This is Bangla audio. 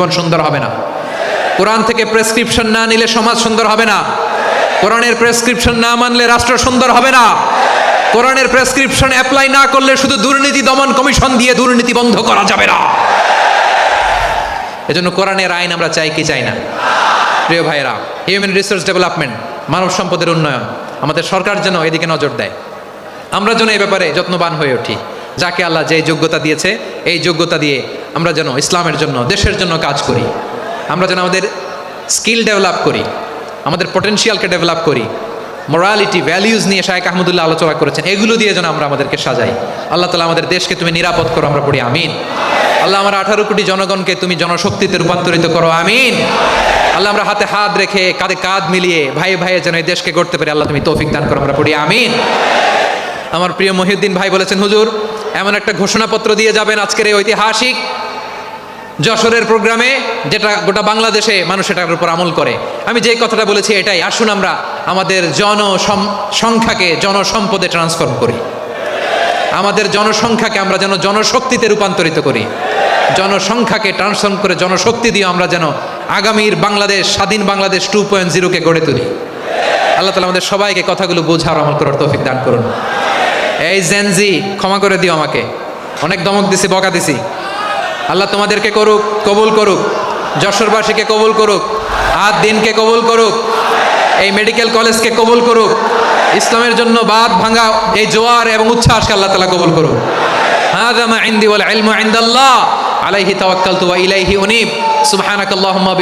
জীবন সুন্দর হবে না। কোরআন থেকে প্রেসক্রিপশন না নিলে সমাজ সুন্দর হবে না। কোরআনের প্রেসক্রিপশন না মানলে রাষ্ট্র সুন্দর হবে না। কোরআনের প্রেসক্রিপশন অ্যাপ্লাই না করলে শুধু দুর্নীতি দমন কমিশন দিয়ে দুর্নীতি বন্ধ করা যাবে না। এজন্য কোরআনের আইন আমরা চাই কি চাই না? প্রিয় ভাইরা হিউম্যান রিসোর্স ডেভেলপমেন্ট মানব সম্পদের উন্নয়ন, আমাদের সরকার যেন এদিকে নজর দেয়। আমরা যেন এই ব্যাপারে যত্নবান হয়ে উঠি। যাকে আল্লাহ যে যোগ্যতা দিয়েছে, এই যোগ্যতা দিয়ে আমরা যেন ইসলামের জন্য, দেশের জন্য কাজ করি। আমরা যেন আমাদের স্কিল ডেভেলপ করি, আমাদের পটেনশিয়ালকে ডেভেলপ করি মোরালিটি ভ্যালিউজ নিয়ে শাহেক আহমদুল্লাহ আলোচনা করেছেন, এগুলো দিয়ে যেন আমরা আমাদেরকে সাজাই। আল্লাহ তালা আমাদের দেশকে তুমি নিরাপদ করো, আমরা পড়ি, আমিন। আল্লাহ আমার আঠারো কোটি জনগণকে তুমি জনশক্তিতে রূপান্তরিত করো, আমিন। আল্লাহ আমরা হাতে হাত রেখে কাঁধে কাঁধ মিলিয়ে ভাই ভাইয়ে যেন এই দেশকে গড়তে পারি, আল্লাহ তুমি তৌফিক দান করো, আমরা পড়ি, আমিন। আমার প্রিয় মহিউদ্দিন ভাই বলেছেন, হুজুর এমন একটা ঘোষণাপত্র দিয়ে যাবেন আজকের এই ঐতিহাসিক যশোরের প্রোগ্রামে, যেটা গোটা বাংলাদেশে মানুষ এটার উপর আমল করে। আমি যে কথাটা বলেছি এটাই, আসুন আমরা আমাদের জন সংখ্যাকে জনসম্পদে ট্রান্সফর্ম করি। আমাদের জনসংখ্যাকে আমরা যেন জনশক্তিতে রূপান্তরিত করি। জনসংখ্যাকে ট্রান্সফর্ম করে জনশক্তি দিয়ে আমরা যেন আগামীর বাংলাদেশ, স্বাধীন বাংলাদেশ টু পয়েন্ট জিরোকে গড়ে তুলি। আল্লাহ তালা আমাদের সবাইকে কথাগুলো বোঝার আমল করার তৌফিক দান করুন। এই জেনজি ক্ষমা করে দিও আমাকে। অনেক দমক দিছি, বকা দিছি। আল্লাহ তোমাদেরকে করুক, কবুল করুক। যশোরবাসীকে কবুল করুক। আর দিনকে কবুল করুক। এই মেডিকেল কলেজকে কবুল করুক। ইসলামের জন্য বাদ ভাঙা এই জোয়ার এবং উচ্ছ্বাসকে আল্লাহ তালা কবুল করুক। হ্যাঁ ইন্দি বলে আলাইহি তাওয়াক্কালতু ওয়া ইলাইহি উনিব। সুবহানাকাল্লাহুম্মা